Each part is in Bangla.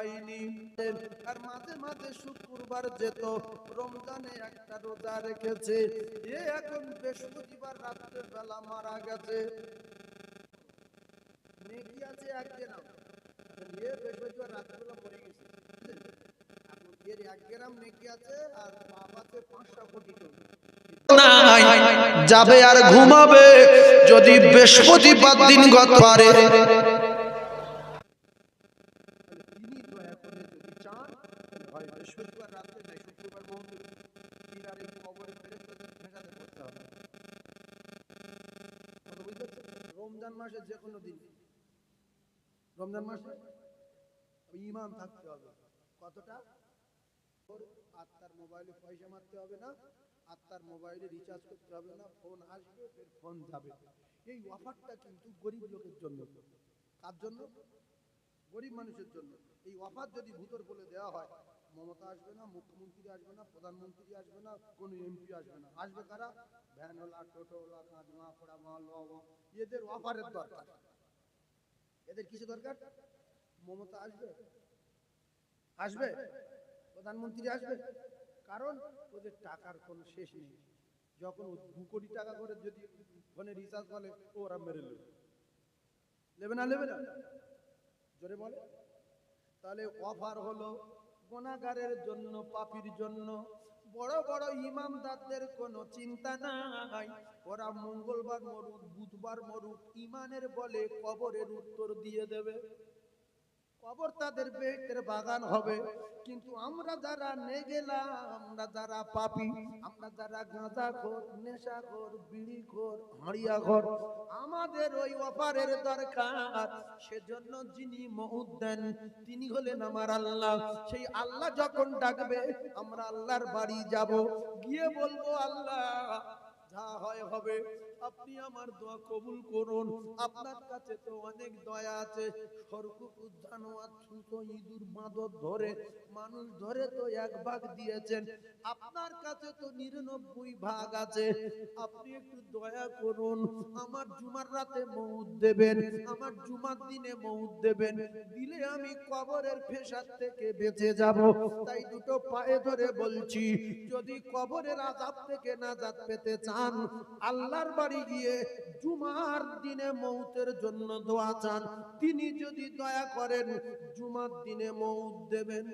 পাইনি। আর মাঝে মাঝে শুক্রবার যেত, রমজানে একটা রোজা রেখেছে। এ এখন বৃহস্পতিবার রাত্রে বেলা মারা গেছে। যাবে আর ঘুমাবে। যদি বৃহস্পতিবার দিন গত পারে তিনি দয়া করে যদি চান তাহলে হয় বৃহস্পতিবার রাত্রে নাই শুক্রবার মন্দির আর এই কবরে ফেরত ভেজাতে করতে হবে কথা বুঝতে পারছেন? রমজান মাসে যে কোনো দিন। রমজান মাসে ইমান থাকতে হবে। কতটা? ওর আত্মার মোবাইলে পয়সা মারতে হবে না, আত্মার মোবাইলে রিচার্জ করতে হবে না, ফোন আসবে, ফের ফোন যাবে। এই অফারটা কিন্তু গরিব লোকের জন্য। কার জন্য? গরিব মানুষের জন্য। এই অফার যদি ভূতর বলে দেওয়া হয় মমতা আসবে না, মুখ্যমন্ত্রী আসবে না, প্রধানমন্ত্রী আসবে না, কোনো এমপি আসবে না। আসবে কারা? ভ্যানওয়ালা টোটোওয়ালা কাঁচমা পোড়া মাল এদের অফারের দরকার। এদের কিছু দরকার? মমতা আসবে? আসবে? প্রধানমন্ত্রী আসবে? কারণ ওদের টাকার কোনো শেষ নেই। যখন দু কোটি টাকা করে যদি ফোনে রিচার্জ বলে ওরা মেরে নেবে। নেবে না নেবে না? জোরে বলে? তাহলে অফার হলো গোনাগারের জন্য, পাপির জন্য। বড় বড় ইমানদারদের কোনো চিন্তা নাই। ওরা মঙ্গলবার মরুক, বুধবার মরুক ইমানের বলে কবরের উত্তর দিয়ে দেবে। কবর তাদের বেহেটের বাগান হবে। কিন্তু আমরা যারা নেগেলা, আমরা যারা পাপি, আমরা যারা গাঁজা খোর নেশা খোর বিড়ি খোর হাড়িয়া খোর আমাদের ওই অফারের দরকার। সেজন্য যিনি মহুদ দেন, তিনি হলেন আমার আল্লাহ। সেই আল্লাহ যখন ডাকবে, আমরা আল্লাহর বাড়ি যাব। গিয়ে বলব, আল্লাহ, যা হয় হবে। আপনি আমার দোয়া কবুল করুন। আপনার কাছে তো অনেক দয়া আছে। ইঁদুর ধরে, মানুষ ধরে তো এক ভাগ দিয়েছেন। আপনার কাছে তো নিরানব্বই ভাগ আছে। আপনি একটু দয়া করুন। আমার জুমার রাতে দেবেন। আমার জুমার দিনে মৌত দেবেন। দিলে আমি কবরের ফেসার থেকে বেঁচে যাব। তাই দুটো পায়ে ধরে বলছি, যদি কবরের আজাব থেকে নাজাত পেতে চান, আল্লাহর বাড়ি গিয়ে জুমার দিনে মৌতের জন্য দোয়া চান তিনি যদি দয়া করেন জুমার দিনে মৌত দেবেন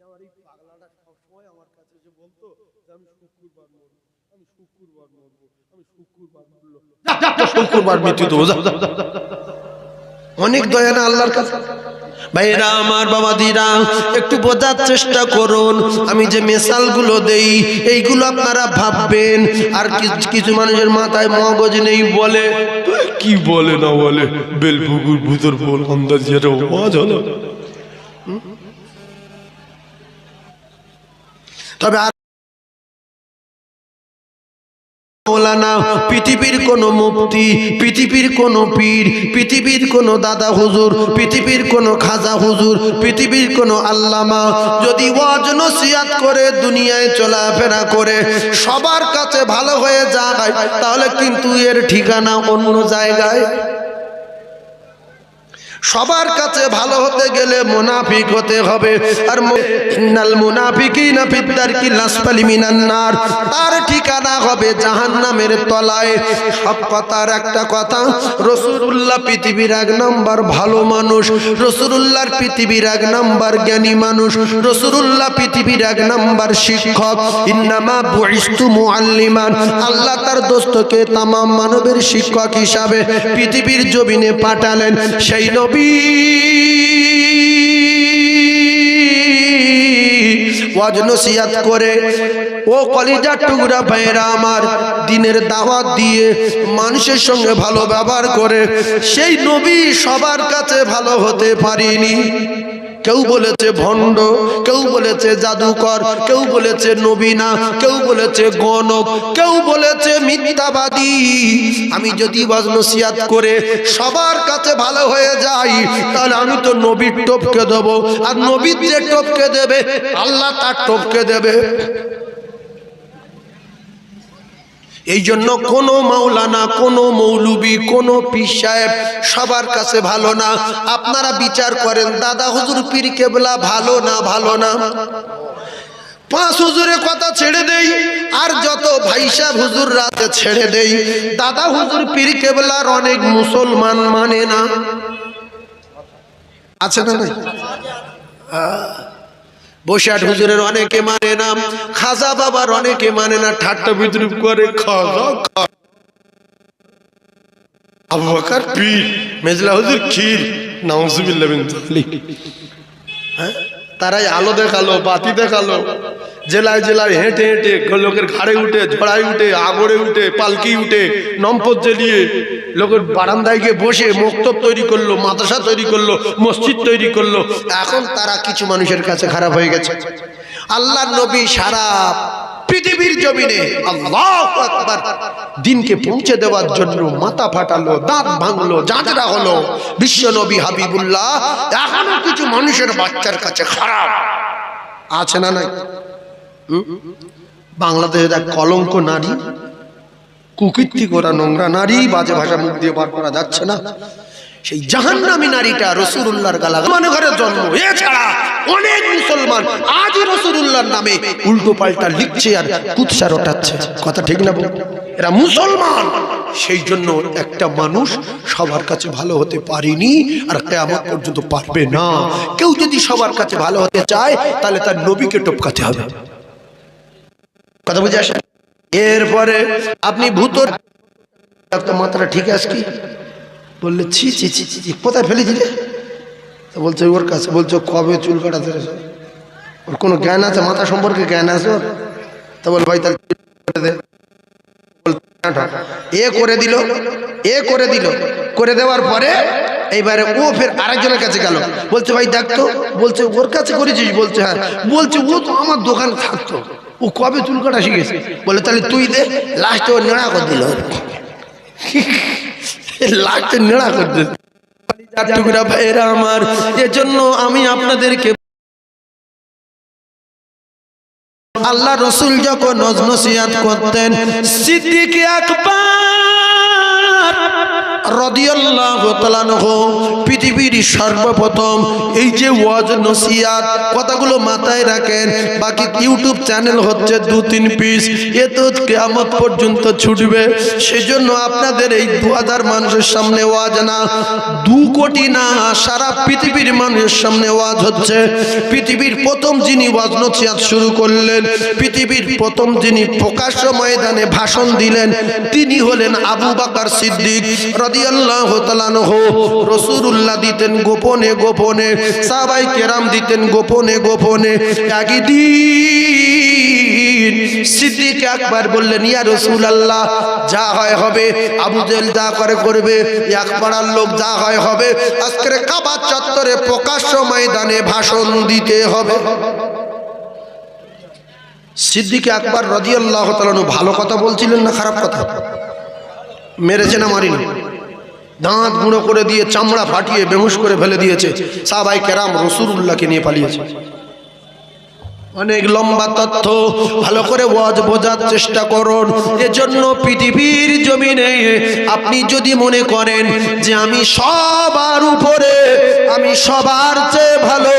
আমার এই পাগলাটা সবসময় আমার কাছে যে বলতো যে আমি শুক্রবার মরবো আমি শুক্রবার মরবো আমি শুক্রবার মরলো শুক্রবার মৃত্যু। অনেক দয়া না আল্লাহর কাছে। ভাইরা আমার বাবাদিরা একটু বোঝার চেষ্টা করুন। আমি যে মেশালগুলো দেই এইগুলো আপনারা ভাববেন। আর কিছু কিছু মানুষের মাথায় মগজ নেই বলে। কি বলে না বলে? বেলপুকুর ভূতর বল আন্দাজ যেটা হলো। তবে আর মৌলানা, পৃথিবীর কোন মুক্তি পৃথিবীর কোন পীর, পৃথিবীর কোন দাদা হুজুর, পৃথিবীর কোন খাজা হুজুর, পৃথিবীর কোন আল্লামা যদি ওয়াজ নসিয়াত করে, দুনিয়ায় চলাফেরা করে, সবার কাছে ভালো হয়ে যায়, তাহলে কিন্তু এর ঠিকানা অন্য জায়গায়। সবার কাছে ভালো হতে গেলে মুনাফিক হতে হবে। আর নাল মুনাফিকিনা ফিদ্দারকি লাসফালি মিনান নার। তার ঠিকানা হবে জাহান্নামের তলায়। সব কথার একটা কথা, রাসূলুল্লাহ পৃথিবীর এক নাম্বার ভালো মানুষ, রাসূলুল্লাহর পৃথিবীর এক নাম্বার জ্ঞানী মানুষ, রাসূলুল্লাহ পৃথিবীর এক নাম্বার শিক্ষক। ইন্নামা বুইস্তু মুআল্লিমান। আল্লাহ তার দোস্তকে তামাম মানবের শিক্ষক হিসাবে পৃথিবীর জমিনে পাঠালেন। সেই নবী নসিহাত করে, ও কলিজার টুকরা ভাইয়েরা আমার দিনের দাওয়াত দিয়ে মানুষের সঙ্গে ভালো ব্যবহার করে, সেই নবী সবার কাছে ভালো হতে পারিনি। কেউ বলেছে ভণ্ড, কেউ বলেছে জাদুকর, কেউ বলেছে নবীনা, কেউ বলেছে গণক, কেউ বলেছে মিথ্যাবাদী। আমি যদি বজনসিয়াত করে সবার কাছে ভালো হয়ে যাই, তাহলে আমি তো নবীর টপকে দেবো। আর নবীর যে টপকে দেবে, আল্লাহ তার টপকে দেবে। এই জন্য কোনো মাওলানা, কোনো মৌলবি, কোনো পীর সাহেব সবার কাছে ভালো না। আপনারা বিচার করেন, দাদা হুজুর পীর কেবলা ভালো না ভালো না? পাঁচ হুজুরের কথা ছেড়ে দেই, আর যত ভাইসা হুজুর রাতে ছেড়ে দেই, দাদা হুজুর পীর কেবলার অনেক মুসলমান মানে না। আছে না নাই? বৈশাখ হুজুরের অনেকে মানে না, খাজা বাবার অনেকে মানে না, ঠাট্টা বিদ্রুপ করে মেজলা হ্যাঁ? তারাই আলো দেখাল, বাতি দেখাল। জেলায় জেলায় হেঁটে হেঁটে লোকের ঘাড়ে উঠে ঝড়াই উঠে আগড়ে উঠে, পালকি উঠে নম্পদ জ্বেলিয়ে লোকের বারান্দায় গিয়ে বসে মক্তব তৈরি করল, মাদ্রাসা তৈরি করল, মসজিদ তৈরি করল। এখন তারা কিছু মানুষের কাছে খারাপ হয়ে গেছে। আল্লাহ নবী সারা পৃথিবীর জমিনে আল্লাহ দিনকে পৌঁছে দেওয়ার জন্য মাথা ফাটালো, দাঁত ভাঙলো জাঁচড়া হলো। বিশ্ব নবী হাবিবুল্লাহ, এখনও কিছু মানুষের বাচ্চার কাছে খারাপ। আছে না নাই? বাংলাদেশের এক কলঙ্ক নারী, কুকীর্তি করা নোংরা নারী, বাজে ভাষা মুখ দিয়ে বার করা যাচ্ছে না। সেই জাহান্নামী নারীটা রসুরুল্লাহর গালা মানে ঘরের জন্ম। এছাড়া অনেক মুসলমান আজই রসুরুল্লাহর নামে উল্টো পাল্টা লিখছে আর কুৎসা রটাচ্ছে। কথা ঠিক না? এরা মুসলমান। সেই জন্য একটা মানুষ সবার কাছে ভালো হতে পারেনি আর কেয়ামত পর্যন্ত পারবে না। কেউ যদি সবার কাছে ভালো হতে চায়, তাহলে তার নবীকে টপকাতে হবে। কথা বুঝে আসেন? এরপরে আপনি ভূত তো মাত্রা ঠিক আছে কি? বললে ছি ছি ছি ছি কোথায় ফেলেছিলে তো বলছে ওর কাছে। বলছে কবে চুল কাটাতে? ওর কোনো জ্ঞান আছে? মাথা সম্পর্কে জ্ঞান আছে ওর? তা বল ভাই তাহলে চুল কেটে দে। বলছে, "না, না।" এ করে দিল এ করে দিল। করে দেওয়ার পরে এইবারে ও ফের আরেকজনের কাছে গেল। বলছে ভাই দেখতো বলছে ওর কাছে করেছিস? বলছে হ্যাঁ। বলছে ও তো আমার দোকানে থাকতো। ও কবে চুল কাটা শিখেছে? বলে, তাহলে তুই দে লাস্টে ও নেড়া করে দিল। লাস্ট নেড়া করে দিল। আমার, এজন্য আমি আপনাদেরকে আল্লাহ রসুল যখন নজনসিয়াত করতেন, সিদ্দিক আকবর পৃথিবীর সর্বপ্রথম এই যে ওয়াজ কথাগুলো মাথায় রাখেন। বাকি ইউটিউব চ্যানেল হচ্ছে দু তিন পিস। এ তো পর্যন্ত ছুটবে। আপনাদের এই দু হাজার মানুষের সামনে ওয়াজ না, দু কোটি না, সারা পৃথিবীর মানুষের সামনে ওয়াজ হচ্ছে। পৃথিবীর প্রথম যিনি ওয়াজ নসিয়াত শুরু করলেন, পৃথিবীর প্রথম যিনি প্রকাশ্য ময়দানে ভাষণ দিলেন, তিনি হলেন আবু বাকার সিদ্দিক। রাদিয়াল্লাহু তাআলা আনহু। রাসূলুল্লাহ দিতেন গোপনে গোপনে, সাহাবাই কেরাম দিতেন গোপনে গোপনে। একদিন সিদ্দিক একবার বললেন, ইয়া রাসূলুল্লাহ, যা হয় হবে, আবু জেল যা করে করবে, এক পাড়ার লোক যা হয় হবে, আজকের কাবা চত্বরে প্রকাশ্য ময়দানে ভাষণ দিতে হবে। সিদ্দিকে আকবর রদিয়াল্লাহ তালানু ভালো কথা বলছিলেন না খারাপ কথা? মেরেছে না মারিনি। দাঁত গুঁড়ো করে দিয়ে চামড়া ফাটিয়ে বেহুশ করে ফেলে দিয়েছে। সাহাবাই কেরাম রসুরুল্লাহকে নিয়ে পালিয়েছে। অনেক লম্বা তথ্য। ভালো করে ওয়াজ বোঝার চেষ্টা করুন। এজন্য পৃথিবীর জমিনে আপনি যদি মনে করেন যে আমি সবার উপরে, আমি সবার চেয়ে ভালো,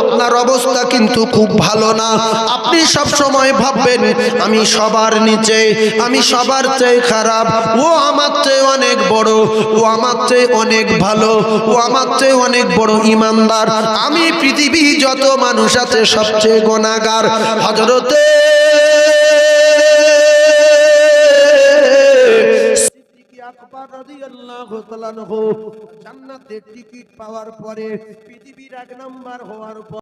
আপনার অবস্থা কিন্তু খুব ভালো না। আপনি সব সময় ভাববেন, আমি সবার নিচে, আমি সবার চেয়ে খারাপ, ও আমার চেয়ে অনেক বড়, ও আমার চেয়ে অনেক ভালো, ও আমার চেয়ে অনেক বড় ইমানদার। আমি পৃথিবী যত মানুষ আছে, সবচেয়ে গোনাগার হজরতে টিকিট পাওয়ার পরে পৃথিবীর এক নম্বর হওয়ার পর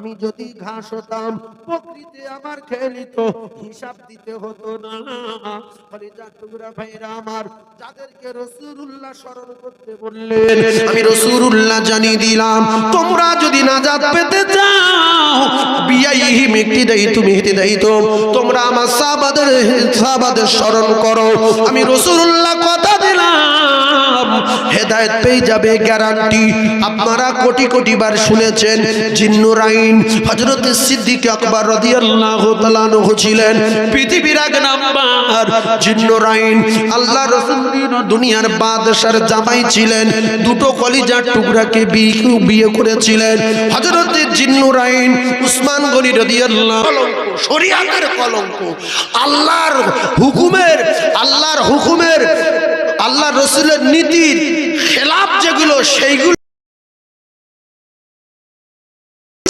আমি যদি ঘাস হতাম প্রকৃতি আমার খেলিত হিসাব দিতে হতো না। টুকরা ভাইরা আমার, যাদেরকে রসুরুল্লাহ স্মরণ করতে বললেন, আমি রসুরুল্লাহ জানিয়ে দিলাম, তোমরা যদি নাজাত পেতে চাও দেই, তুমি দেই তো তোমরা আমার সাহাবাদের স্মরণ করো। আমি রসুরুল্লাহ কথা দিলাম। হেদায়েত পেয়ে যাবে গ্যারান্টি আপনারা কোটি কোটি বার শুনেছেন জিন্নুরাইন হযরত সিদ্দিক আকবর রাদিয়াল্লাহু তাআলা আনহু ছিলেন, পৃথিবীর এক নাম্বার জিন্নুরাইন আল্লাহ রাসূল দুনিয়ার বাদশার জামাই ছিলেন, দুটো কলিজার টুকরাকে বিয়ে করেছিলেন। হযরত জিন্নুরাইন উসমান গনি রাদিয়াল্লাহু শরীয়তের কলঙ্ক। আল্লাহর হুকুমের আল্লাহর হুকুমের আল্লাহ রসুলের নীতির খেলাফ যেগুলো সেইগুলো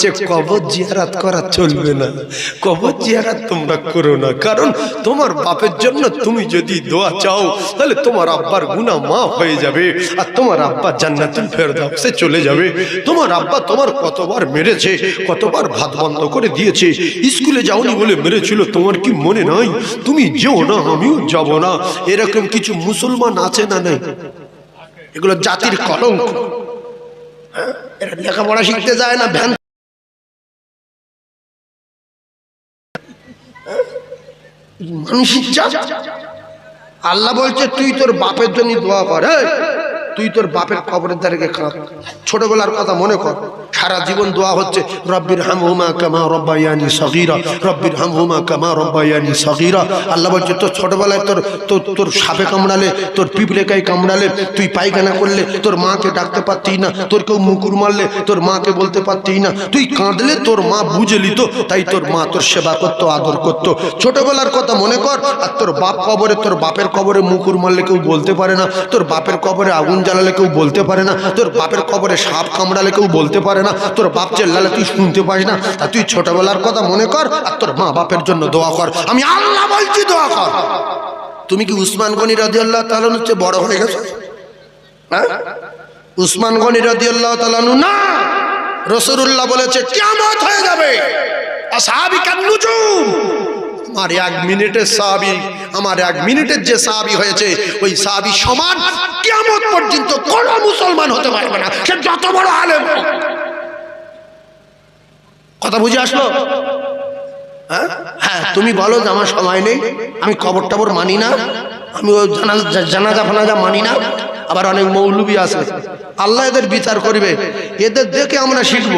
কবর জিয়ারাত করা চলবে না। কবর জিয়ারাত তোমরা করো না। কারণ তোমার বাপের জন্য তুমি যদি দোয়া চাও, তাহলে তোমার আব্বার গুনাহ মাফ হয়ে যাবে। আর তোমার আব্বা জান্নাতুল ফেরদাউসে চলে যাবে। তোমার আব্বা তোমার কতবার মেরেছে, কতবার ভাত বন্ধ করে দিয়েছে, স্কুলে যাওনি বলে মেরেছিল, তোমার কি মনে নাই? তুমি যেও না, আমিও যাব না। এরকম কিছু মুসলমান আছে না নেই? এগুলো জাতির কলঙ্ক। হ্যাঁ? এরা লেখাপড়া শিখতে যায় না, ভ্যান মানসিক চাপ। আল্লাহ বলছে তুই তোর বাপের জন্য দোয়া কর এই, তুই তোর বাপের খবরের দ্বারা ছোটবেলার কথা মনে কর। সারা জীবন দোয়া হচ্ছে, রব্বির হাম হুমা কামা রব্বাইয়ানি সগীরা, রব্বির হাম হুমা কামা রব্বাইয়ানি সগীরা। আল্লাহ বলছে, তোর ছোটবেলায় তোর তোর তোর সাপে কামড়ালে, তোর পিঁপড়েকাই কামড়ালে, তুই পায়খানা করলে, তোর মাকে ডাকতে পারতি না, তোর কেউ মুকুর মারলে, তোর মাকে বলতে পারতি না। তুই কাঁদলে তোর মা বুঝে নিত, তাই তোর মা তোর সেবা করতো, আদর করতো। ছোটবেলার কথা মনে কর, আর তোর বাপ কবরে, তোর বাপের কবরে মুকুর মারলে কেউ বলতে পারে না, তোর বাপের কবরে আগুন জ্বালালে কেউ বলতে পারে না, তোর বাপের কবরে সাপ কামড়ালে কেউ বলতে পারে না। তোর বাপ চেল্লালে তুই শুনতে পাস না, তা তুই ছোটবেলার কথা মনে কর আর তোর মা বাপের জন্য দোয়া কর। আমি আল্লাহ বলছি দোয়া কর। তুমি কি উসমান গনি রাজি আল্লাহ তাহলে হচ্ছে বড় হয়ে গেছো? হ্যাঁ? উসমান গনি রাজি আল্লাহ তালানু না। রসুল্লাহ বলেছে কেমত হয়ে যাবে। আসাবি কান্নুজুম আমার এক মিনিটের সাহাবি আমার এক মিনিটের যে সাহাবি হয়েছে, ওই সাহাবি সমান কেমন পর্যন্ত কোন মুসলমান হতে পারবে না। সে যত বড় আলেম। কথা বুঝে আসলো? হ্যাঁ? হ্যাঁ তুমি বলো যে আমার সময় নেই, আমি কবর টবর মানি না আমি ওই জানাজা ফানাজা মানি না, আবার অনেক মৌলবি আছে। আল্লাহ এদের বিচার করবে, এদের দেখে আমরা শিখব।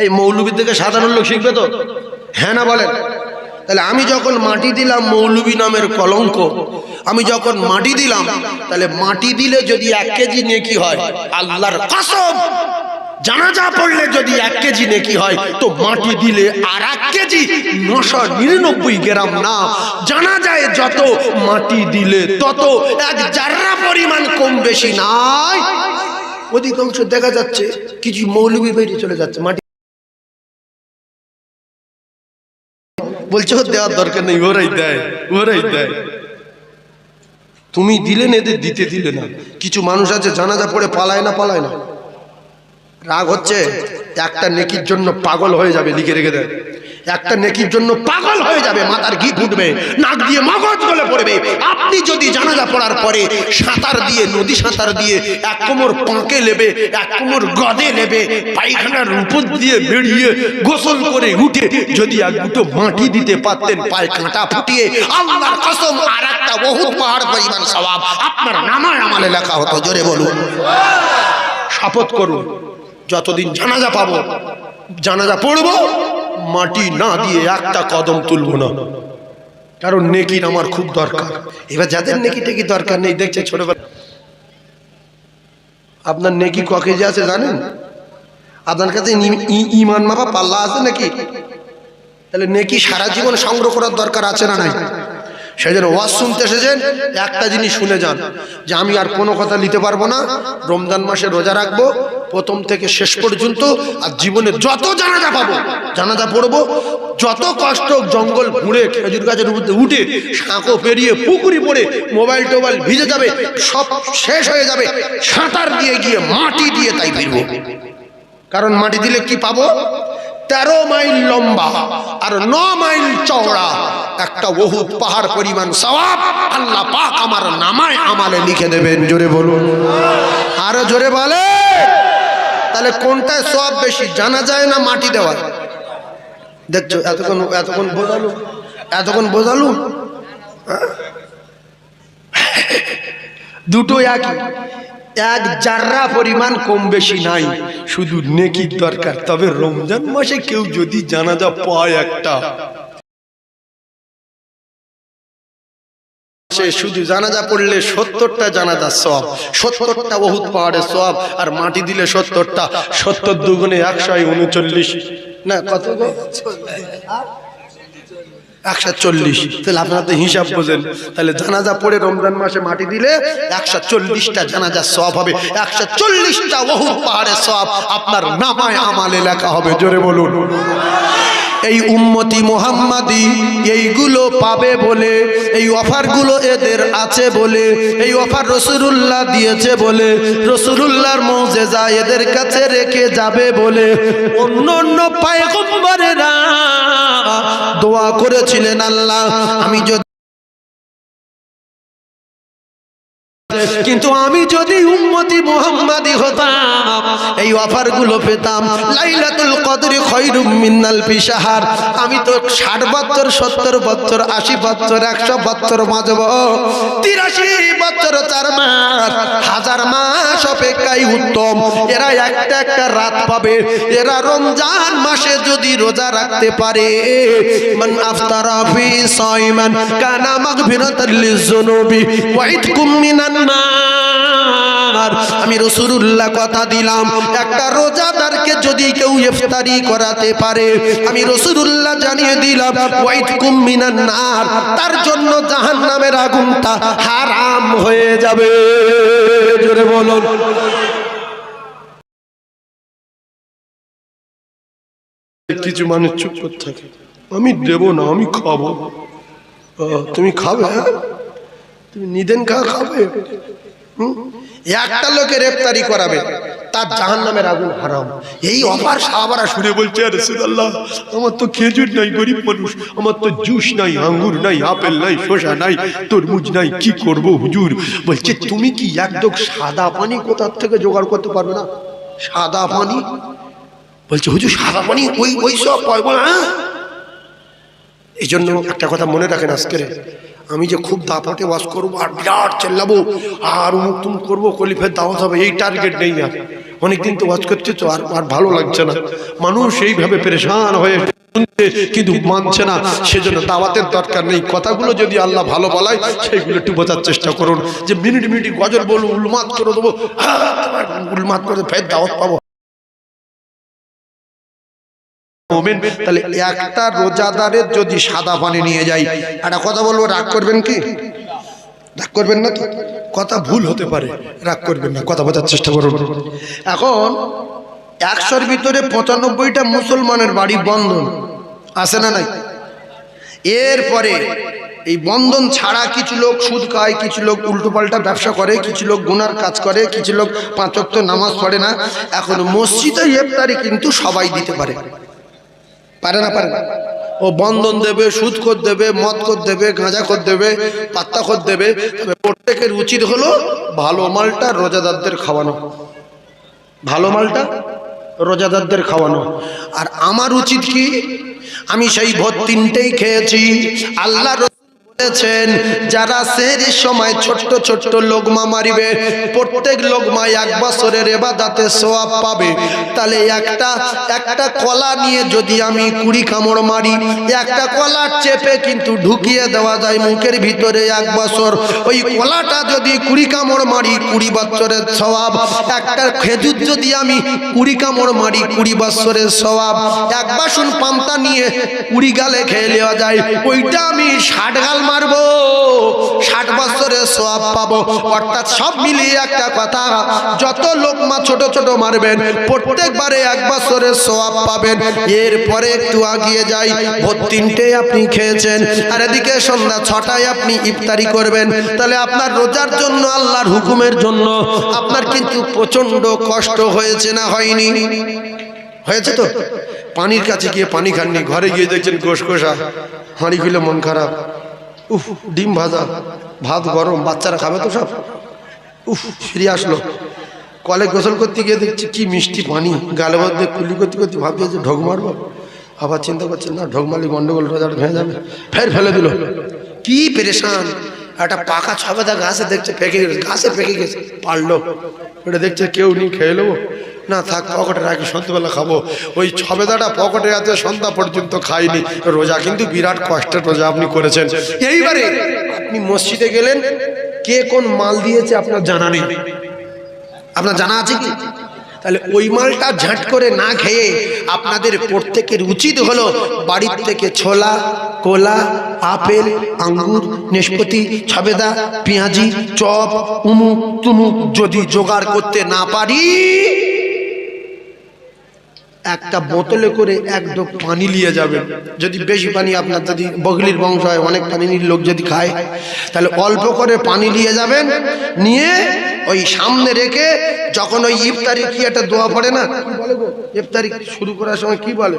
এই মৌলবীর দেখে সাধারণ লোক শিখবে তো? হ্যাঁ না বলেন? তাহলে আমি যখন মাটি দিলাম মৌলবী নামের কলঙ্ক, আমি যখন মাটি দিলাম, তাহলে মাটি দিলে যদি এক কেজি নেকি হয়, আল্লাহর কসম! জানাজা পড়লে যদি এক কেজি নেকি হয়, তো মাটি দিলে আর এক কেজি। নশো নিরানব্বই গ্রাম না। জানা যায় যত মাটি দিলে তত এক জাররা পরিমাণ কম বেশি নাই। অধিকাংশ দেখা যাচ্ছে কিছু মৌলবি বেরিয়ে চলে যাচ্ছে, মাটি বলছে দেওয়ার দরকার নেই, ওরাই দেয় ওরাই দেয়। তুমি দিলে না, এদের দিতে দিলে না। কিছু মানুষ আছে, জানাজা পড়ে পালায় না পালায় না। রাগ হচ্ছে, একটা নেকির জন্য পাগল হয়ে যাবে, লিখে রেখে দেয় একটা নেকির জন্য পাগল হয়ে যাবে, মাথার ঘি ফুটবে, নাক দিয়ে মগজ গলে পড়বে। আপনি যদি জানাজা পড়ার পরে সাঁতার দিয়ে, নদী সাঁতার দিয়ে, এক কোমর পাঁকে নেবে, এক কোমর গদে নেবে, পায়খানার উপর দিয়ে বেরিয়ে গোসল করে উঠে যদি এক দুটো মাটি দিতে পারতেন, পায়ে কাঁটা ফুটিয়ে, আল্লাহর কসম আর একটা বহুত পাহাড় পরিমাণ স্বভাব আপনার নামায় আমালে লেখা হতো, জোরে বলুন। শপথ করুন। যতদিন জানাজা পাবো, জানাজা পড়ব, মাটি না দিয়ে একটা কদম তুলবো না। কারণ নেকির আমার খুব দরকার। এবার যাদের নেকি টেকি দরকার নেই, দেখছে ছোটবেলা আপনার নেকি ক কেজি আছে জানেন? আপনার কাছে ইমান মাপা পাল্লা আছে নাকি? তাহলে নেকি সারা জীবন সংগ্রহ করার দরকার আছে না নাই? সেজন্য ওয়াজ শুনতে এসেছেন, একটা জিনিস শুনে যান, যে আমি আর কোনো কথা নিতে পারব না, রমজান মাসে রোজা রাখব প্রথম থেকে শেষ পর্যন্ত আর জীবনে যত জানাজা পাবো, জানাজা পড়ব, যত কষ্ট জঙ্গল ঘুরে খেজুর গাছের মধ্যে উঠে সাঁকো পেরিয়ে পুকুরি পড়ে মোবাইল টোবাইল ভিজে যাবে, সব শেষ হয়ে যাবে, সাঁতার দিয়ে গিয়ে মাটি দিয়ে তাই ফিরবো। কারণ মাটি দিলে কি পাবো? তেরো মাইল লম্বা আর ন মাইল চওড়া একটা বহুত পাহাড় পরিমাণ সওয়াব আল্লাহ পাক আমার নামায় আমালে লিখে দেবেন, জোরে বলুন। আরও জোরে বলে। তাহলে কোনটায় সব বেশি? জানা যায় না মাটি দেওয়া দেখছ, এতক্ষণ এতক্ষণ বোঝালু? এতক্ষণ বোঝালু? হ্যাঁ? দুটো একই। এক জাররা পরিমাণ কম বেশি নাই, শুধু নেকির দরকার। তবে রমজান মাসে কেউ যদি জানাজা পায় একটা। সে শুধু জানাজা পড়লে সত্তরটা জানাজা সব সত্তরটা বহুত পাহাড়ে সব আর মাটি দিলে সত্তরটা, সত্তর দুগুণে একশো উনচল্লিশ। না, কত আপনারা নামায় আমালে লেখা হবে। জোরে বলুন। এই উম্মতি মোহাম্মাদি এইগুলো পাবে বলে, এই এদের আছে বলে, এই অফার রসুরুল্লাহ দিয়েছে বলে রসুরুল্লাহর মৌজেজা এদের কাছে রেখে যাবে বলে। অন্য অন্য পায়গম্বরেরা দোয়া করেছিলেন আল্লাহ আমি যদি কিন্তু আমি যদি উম্মতি মুহাম্মাদি হতাম, এই অফারগুলো পেতাম। লাইলাতুল কদরি খৈরুম মিনাল পিসাহার আমি তো ষাট বছর সত্তর বছর আশি বছর একশো বছর বাঁচব। তিরাশি বছর চার মাস, হাজার মাস অপেক্ষায় উত্তম। এরা একটা একটা রাত পাবে। এরা রমজান মাসে যদি রোজা রাখতে পারে। মান আফতারা ফি সাইমান কানা মাগফিরাতাল লিযুনুবি ওয়া মিনান আমি রাসূলুল্লাহ কথা দিলাম, একটা রোজাদারকে যদি কেউ ইফতারি করাতে পারে, আমি জানিয়ে দিলাম ওয়া ইতকুম নার, তার জন্য জাহান্নামের আগুনটা হারাম হয়ে যাবে। জোরে বলুন। কিছু মানুষ চুপ করে থাকে। আমি দেব না, আমি খাব। তুমি খাবে? হ্যাঁ? তুমি নিদেন খা খাবে? একটা লোকের রেফতারি করাবে, তার জাহান নামের আগুন হারাম। এই অপার সাহাবারা শুনে বলছে, আরে আল্লাহ আমার তো খেজুর নাই, গরিব মানুষ, আমার তো জুস নাই, আঙ্গুর নাই, আপেল নাই, শসা নাই, তরমুজ নাই, কি করব হুজুর? বলছে, তুমি কি একদম সাদা পানি কোথার থেকে জোগাড় করতে পারবে না? সাদা পানি? বলছে, হুজুর, সাদা পানি ওই ওই সব পাইব না এই জন্য একটা কথা মনে রাখেন আজকের। আমি যে খুব দাপাতে বাস করব আর বিরাট চেল্লাবো আর উমুক তুম করব কলিফের দাওয়াত হবে এই টার্গেট নেই আর। অনেকদিন তো ওয়াজ করছে তো আর আর ভালো লাগছে না। মানুষ এইভাবে পেরেশান হয়ে কিন্তু মানছে না। সেজন্য দাওয়াতের দরকার নেই। কথাগুলো যদি আল্লাহ ভালো বলায় সেইগুলো একটু বোঝার চেষ্টা করুন। যে মিনিট মিনিট গজল বলব উলমাত করে দেবো হ্যাঁ, উলমাত করে ফের দাওয়াত পাবো। মোমেন তাহলে একটা রোজাদারের যদি সাদা পানি নিয়ে যাই, একটা কথা বলব, রাগ করবেন কি? রাগ করবেন না তো? কথা ভুল হতে পারে, রাগ করবেন না, কথা বোঝার চেষ্টা করুন। এখন, একশোর ভিতরে পঁচানব্বইটা মুসলমানের বাড়ি বন্ধন, আছে না নাই? এরপরে, এই বন্ধন ছাড়া কিছু লোক সুদ খায়, কিছু লোক উল্টোপাল্টা ব্যবসা করে, কিছু লোক গুনার কাজ করে, কিছু লোক পাঁচক্ত নামাজ পড়ে না। এখন মসজিদে ইফতারি কিন্তু সবাই দিতে পারে। পারে না, পারে ও বন্ধন দেবে, সুদ কর দেবে, মদ কর দেবে, গাঁজা কর দেবে, পাত্তা কর দেবে। তবে প্রত্যেকের উচিত হলো ভালো মালটা রোজাদারদের খাওয়ানো। ভালো মালটা রোজাদারদের খাওয়ানো। আর আমার উচিত কি? আমি সেই ভোর তিনটেই খেয়েছি। আল্লাহ বলেছেন যারা সেহরির সময় ছোট্ট ছোট্ট লোকমা মারিবে, প্রত্যেক লোকমায় এক বছরের এবাদাতে সোয়াব পাবে। তাহলে একটা একটা কলা নিয়ে যদি আমি কুড়ি কামড় মারি, একটা কলা চেপে কিন্তু ঢুকিয়ে দেওয়া যায় মুখের ভিতরে এক বছর। ওই কলাটা যদি কুড়ি কামড় মারি, কুড়ি বছরের স্বভাব একটা খেজুর যদি আমি কুড়ি কামড় মারি, কুড়ি বছরের স্বভাব এক বাসন পান্তা নিয়ে কুড়ি গালে খেয়ে নেওয়া যায়। ওইটা আমি ষাট গাল মারবো, ষাট বছরের সোয়াব পাবো। অর্থাৎ সব মিলিয়ে একটা কথা, যত লোকমা ছোট ছোট মারবেন, প্রত্যেকবারে এক বছরের সোয়াব পাবেন। এরপরে একটু আগিয়ে যাই, ভোর তিনটে আপনি খেয়েছেন, আর এদিকে সন্ধ্যা ছটায় আপনি ইফতারি করবেন। তাহলে আপনার রোজার জন্য, আল্লাহর হুকুমের জন্য আপনার কিন্তু প্রচণ্ড কষ্ট হয়েছে না হয়নি? হয়েছে তো? পানির কাছে গিয়ে পানি খাননি, ঘরে গিয়ে দেখছেন গোস গোসা হাঁড়ি খুলে মন খারাপ। উফ, ডিম ভাজা, ভাত গরম, বাচ্চারা খাবে তো সব। উফ, ফিরে আসলো। কলে গোসল করতে গিয়ে দেখছি কি মিষ্টি পানি, গালে মধ্যে কুলি করতে করতে ভাবছে যে ঢোক মারবো। আবার চিন্তা করছে, না, ঢোক মারলে গন্ডগোল রোজাটা ভেঙে যাবে ফের ফেলে দিল। কি পেরেশান। একটা পাকা ছবেদা গাছে দেখছে, পেকে গেছে, গাছে পেকে গেছে, পারল। ওটা দেখছে কেউ নি খেয়ে নেব। না, থাক পকেটে রাখি সন্ধ্যাবেলা খাব। ওই ছবেদাটা পকেটে আছে, সন্ধ্যা পর্যন্ত খাইনি। রোজা কিন্তু বিরাট কষ্টের রোজা আপনি করেছেন। এইবারে আপনি মসজিদে গেলেন, কে কোন মাল দিয়েছে আপনার জানা নেই। আপনার জানা আছে কি? তাহলে ওই মালটা ঝাঁট করে না খেয়ে আপনাদের প্রত্যেকের উচিত হলো বাড়ির থেকে ছোলা, কোলা, আপেল, আঙ্গুর নেশপতি ছবেদা, পেঁয়াজি, চপ উমুক তুমুক যদি জোগাড় করতে না পারি একটা বোতলে করে এক ডোক পানি নিয়ে যাবেন যদি বেশি পানি আপনার যদি বগলির বংশ হয়, অনেক পানির লোক যদি খায়, তাহলে অল্প করে পানি নিয়ে যাবেন, নিয়ে ওই সামনে রেখে যখন ওই ইফতারি কি একটা দোয়া পড়ে না? ইফতারি শুরু করার সময় কি বলে?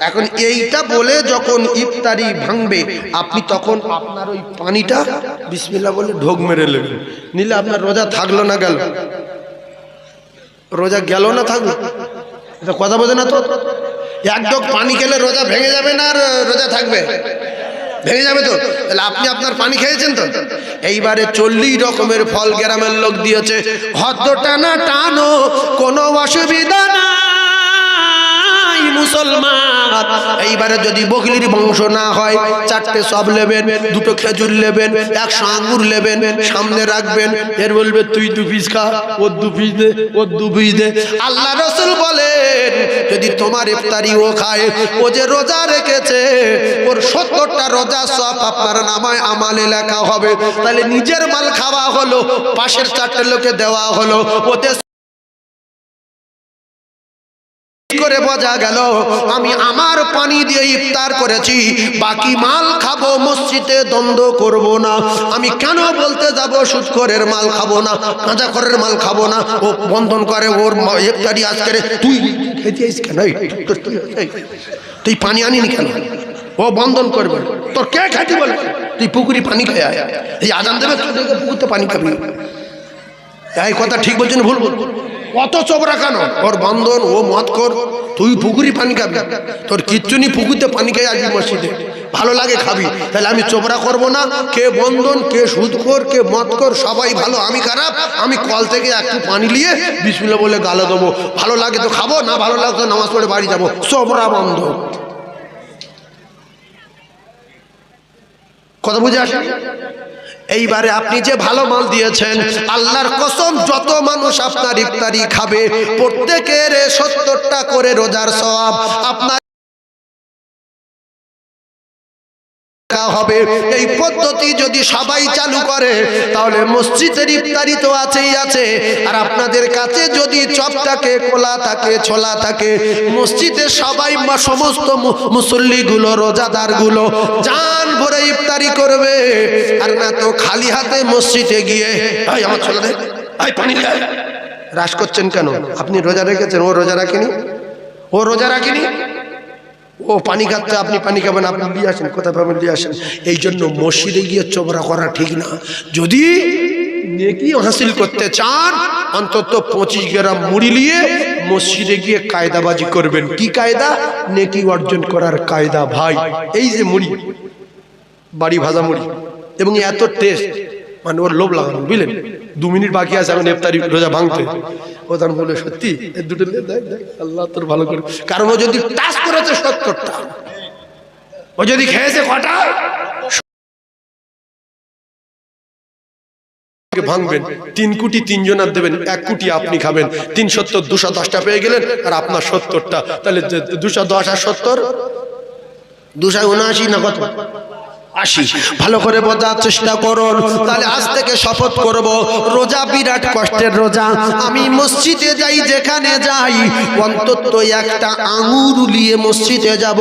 এখন এইটা বলে যখন ইফতারি ভাঙবে, আপনি তখন আপনার ওই পানিটা, বিসমিল্লাহ বলে ঢোক মেরে নেবেন। নিলে আপনার রোজা থাকল না গেল। রোজা গেল না থাকল? এটা কথা বোঝে না তো? এক ঢোক পানি খেলে রোজা ভেঙে যাবে না আর রোজা থাকবে? ভেঙে যাবে তো? তাহলে আপনি আপনার পানি খেয়েছেন তো? এইবারে চল্লিশ রকমের ফল গ্রামের লোক দিয়েছে। হদ্দ টানা টানো, কোনো অসুবিধা নাই মুসলমান। এইবারে যদি বকলির বংশ না হয়, চারটে সব দুটো খেজুর একশো আঙ্গুর সামনে রাখবেন। এর বলবে, তুই দু পিস খা দু পিস দে দু পিস দে। আল্লাহ রসুল বলেন, যদি তোমার ইফতারি ও খায়, ও যে রোজা রেখেছে, ওর সত্তরটা রোজা সব আপনার নামায় আমালে লেখা হবে। তাহলে নিজের মাল খাওয়া হলো, পাশের চারটে লোকে দেওয়া হলো, ওতে করে বোঝা গেল, আমি আমার পানি দিয়ে ইফতার করেছি, বাকি মাল খাব, মসজিদে দ্বন্দ্ব করব না। আমি কেন বলতে যাব, সুৎখরের মাল খাব না গাঁজাখরের মাল খাব না? ও বন্ধন করে, ওর ইফতারি আজকে তুই খেয়েছিস কেন? তুই পানি আনিনি কেন? ও বন্ধন করবে, তোর কে খাইতে বলে? তুই পুকুরি পানি খেয়ে আয়। এই আজান দেবে পুকুরতে পানি খাবি। এই কথা ঠিক বলছেন ভুল বল কত চোবরা কেন? ওর বন্ধন, ও মত কর তুই পুকুরি পানি খাবি। তোর কিচ্ছু নি পুকুরতে পানি খেয়ে আসবি মসজিদে। ভালো লাগে খাবি। তাহলে আমি চোবরা করব না? কে বন্ধন, কে সুদ কর কে মত কর সবাই ভালো, আমি খারাপ। আমি কল থেকে একটু পানি নিয়ে বিসমিল্লা বলে গালে দেবো। ভালো লাগে তো খাব, না ভালো লাগে তো নামাজ পড়ে বাড়ি যাব। চোবরা বন্ধ কথা বুঝে আসে? এইবারে আপনি যে ভালো মাল দিয়েছেন, আল্লাহর কসম, যত মানুষ আপনার ইফতারি খাবে, প্রত্যেকের সত্তরটা করে রোজার সব আপনার হবে। এই পদ্ধতি যদি সবাই চালু করে, তাহলে মসজিদের ইফতারি তো আছেই আছে। আর আপনাদের কাছে যদি চপটাকে খোলা থাকে, ছোলা থাকে মসজিদে সবাই সমস্ত মুসল্লিগুলো, রোজাদারগুলো জান ভরে ইফতারি করবে। আর না তো খালি হাতে মসজিদে গিয়ে আমার ছোলা দে পানি নিয়ে আয়। রাস করছেন কেন? আপনি রোজা রেখেছেন, ও রোজা রাখেনি? ও রোজা রাখেনি? ও পানি খাচ্ছে, আপনি পানি খাবেন, আপনি দিয়ে আসেন, কোথায় পাবেন, দিয়ে আসেন। এই জন্য মসজিদে গিয়ে চোবরা করা ঠিক না। যদি নেকি হাসিল করতে চান, অন্তত পঁচিশ গ্রাম মুড়ি নিয়ে মসজিদে গিয়ে কায়দাবাজি করবেন। কি কায়দা? নেকি অর্জন করার কায়দা, ভাই। এই যে মুড়ি, বাড়ি ভাজা মুড়ি, এবং এত টেস্ট মানে ওর লোভ লাগানো, বুঝলেন? দু মিনিট বাকি আছে, এখন ইফতারি রোজা ভাঙতে। বলে, সত্যি দুটো দেখ দেখ, আল্লাহ তোর ভালো করে কারণ ও যদি টাচ করেছে সত্তরটা, ও যদি খেয়েছে কটা ভাঙবেন, তিন কোটি তিনজনার দেবেন, এক কোটি আপনি খাবেন, তিন সত্তর, দুশো দশটা পেয়ে গেলেন, আর আপনার সত্তরটা, তাহলে দুশো দশ আর সত্তর? দুশো উনআশি না কত? আসি। ভালো করে বোঝার চেষ্টা করুন। তাহলে আজ থেকে শপথ করব। রোজা বিরাট কষ্টের রোজা। আমি মসজিদে যাই যেখানে যাই অন্তত একটা আঙ্গুর নিয়ে মসজিদে যাব।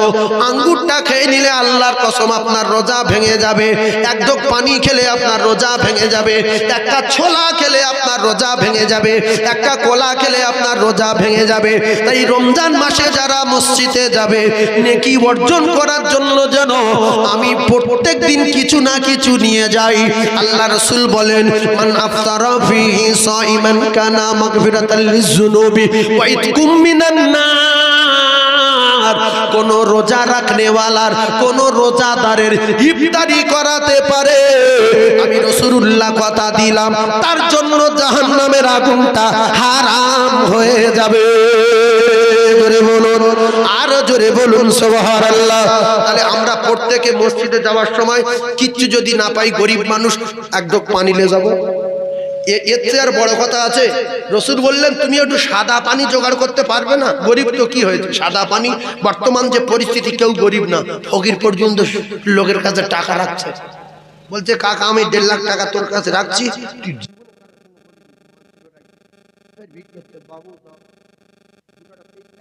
আঙ্গুরটা খেয়ে নিলে আল্লাহর কসম আপনার রোজা ভেঙে যাবে। এক ঢোক পানি খেলে আপনার রোজা ভেঙে যাবে। একটা ছোলা খেলে আপনার রোজা ভেঙে যাবে। একটা কোলা খেলে আপনার রোজা ভেঙে যাবে। তাই রমজান মাসে যারা মসজিদে যাবে নেকি অর্জন করার জন্য যেন আমি প্রত্যেক দিন কিছু না কিছু নিয়ে যাই। আল্লাহ রসুল বলেন, মান আফতারা ফিহি সাইমান কানা মাগফিরাতাল লিযুনুবি ওয়া ইতকুম মিনান নার। কোন রোজা রাখনেওয়ালার, কোন রোজাদারের ইফতারি করাতে পারে। আমি রসুলুল্লাহ কথা দিলাম, তার জন্য জাহান্নামের আগুনটা হারাম হয়ে যাবে। জোরে বলুন, আরও জোরে বলুন সোহার আল্লাহ তাহলে আমরা প্রত্যেকে মসজিদে যাওয়ার সময় কিচ্ছু যদি না পাই, গরিব মানুষ এক ঢোক পানি নিয়ে যাব। সাদা পানি বর্তমান যে পরিস্থিতি, কেউ গরিব না। পর্যন্ত লোকের কাছে টাকা রাখছে। বলছে, কাকা, আমি দেড় লাখ টাকা তোর কাছে রাখছি।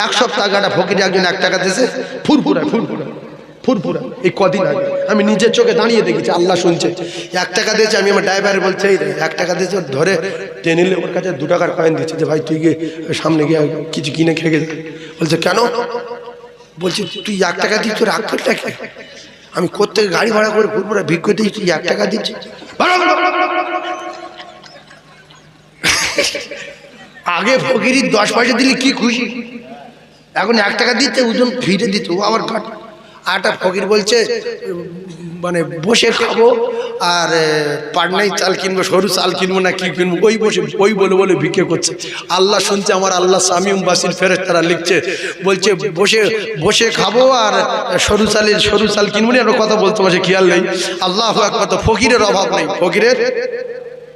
এক সপ্তাহ আগে একটা ফকির একজন এক টাকা দিয়েছে, ফুরফুরা ফুরফুরা ফুরফুরা। এই কদিন আগে। আমি নিজের চোখে দাঁড়িয়ে দেখেছি, আল্লাহ শুনছে। এক টাকা দিয়েছে, আমি আমার ড্রাইভার বলছে, এই এক টাকা দিয়েছে ধরে টেনে ওর কাছে দু টাকার কয়েন দিচ্ছে যে, ভাই, তুই গিয়ে সামনে গিয়ে কিছু কিনে খেয়ে গেছে বলছে, কেন? বলছি, তুই এক টাকা দিচ্ছ রাগ করতে কে আমি কোথেকে গাড়ি ভাড়া করে ফুরফুরা ভিক্ষু দিচ্ছি তুই এক টাকা দিচ্ছি। আগে ফকিরি দশ পয়সা দিলে কি খুশি? এখন এক টাকা দিতে, ওজন ফিরে দিত, ও আবার কাট আর একটা ফকির বলছে মানে বসে খাব, আর পাটনাই চাল কিনবো, সরু চাল কিনবো না কি কিনবো, ওই বসে, ওই বলে বলে ভিক্ষে করছে। আল্লাহ শুনছে আমার আল্লাহ সামিউম বাসির ফেরত তারা লিখছে, বলছে, বসে বসে খাব আর সরু চালের, সরু চাল কিনবো না কথা বলতে বসে খেয়াল নেই। আল্লাহ একবার তো ফকিরের অভাব নেই। ফকিরের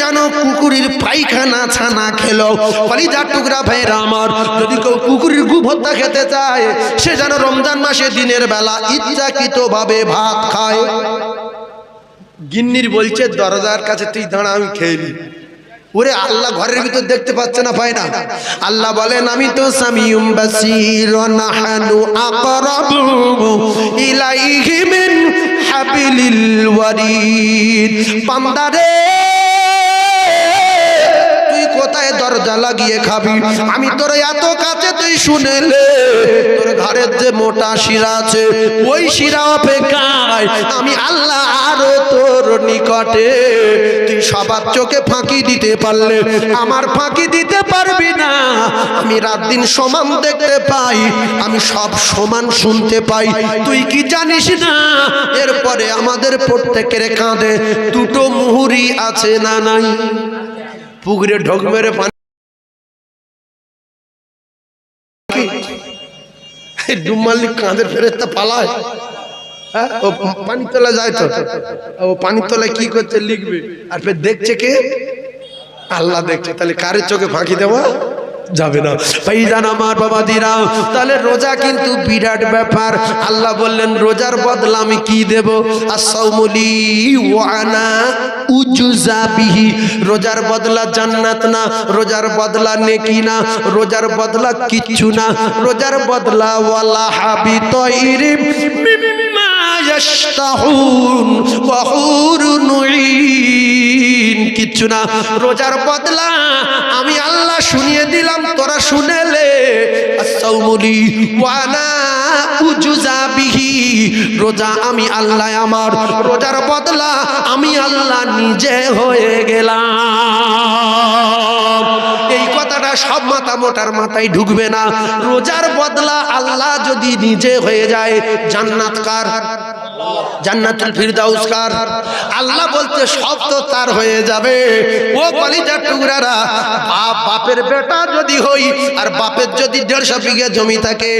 যেন কুকুরের পায়খানা ছানা খেলো। কলিজার টুকরা ভাইরা আমার, যদি কেউ কুকুরের গু খেতে চায়, সে যেন রমজান মাসে দিনের বেলা ইচ্ছাকৃত ভাবে ভাত খায়। গিন্নির বলছে, দরজার কাছে তুই দাঁড়া, আমি খেয়ে ওরে আল্লাহ ঘরের ভিতর দেখতে পাচ্ছে না পায় না আল্লাহ বলেন, আমি তো সামিউম বাসির নাহানু আকরাবু ইলাইহি মিন হাবিলিল ওয়ারিদ। বান্দারে দরজা লাগিয়ে খাবি। আমি তোর এত কাছে তুই শুনেলে, তোর ঘরের যে মোটা শিরা আছে, ওই শিরা অপেক্ষায় আমি আল্লাহ আরও তোর নিকটে। তুই সবার চোখে ফাঁকি দিতে পারলে, আমার ফাঁকি দিতে পারবি না। আমি রাত দিন সমান দেখতে পাই, আমি সব সমান শুনতে পাই। তুই কি জানিস না, এরপরে আমাদের প্রত্যেকের কাঁধে দুটো মুহুরি আছে না নাই? পুকুরে ঢোক মেরে পানি ডুব মারলি, কাঁধের ফেরেস্তা পালায়। হ্যাঁ? ও পানির তলা যায় তো? ও পানির তলায় কি করছে, লিখবে? আর ফের দেখছে কে? আল্লাহ দেখছে। তাহলে কারের চোখে ফাঁকি দেওয়া? যাবে না। ভাইজান আমার বাবা দিরাও তাহলে রোজা কিন্তু বিরাট ব্যাপার। আল্লাহ বললেন, রোজার বদলা আমি কি দেব? আসাউমুলি ওয়ানা উজুজা বিহি। রোজার বদলা জান্নাত না, রোজার বদলা নেকি না, রোজার বদলা কিচ্ছু না। রোজার বদলা ওয়ালা হাবি মিম্মা কিচ্ছু না, রোজার বদলা আমি আল্লাহ শুনিয়ে দিলাম, তোরা শুনেলে। রোজা আমি আল্লাহ আমার, রোজার বদলা আমি আল্লাহ নিজে হয়ে গেলাম। এই কথাটা সব মাথা মোটার মাথায় ঢুকবে না। রোজার বদলা আল্লাহ যদি নিজে হয়ে যায়, জান্নাত কার? জান্নাতুল ফিরদাউস কার? আল্লাহ বলতে সব তো তার হয়ে যাবে। ও কলিজার টুকরারা, বাপ, বাপের বেটা যদি হই, আর বাপের যদি দেড়শো বিঘে জমি থাকে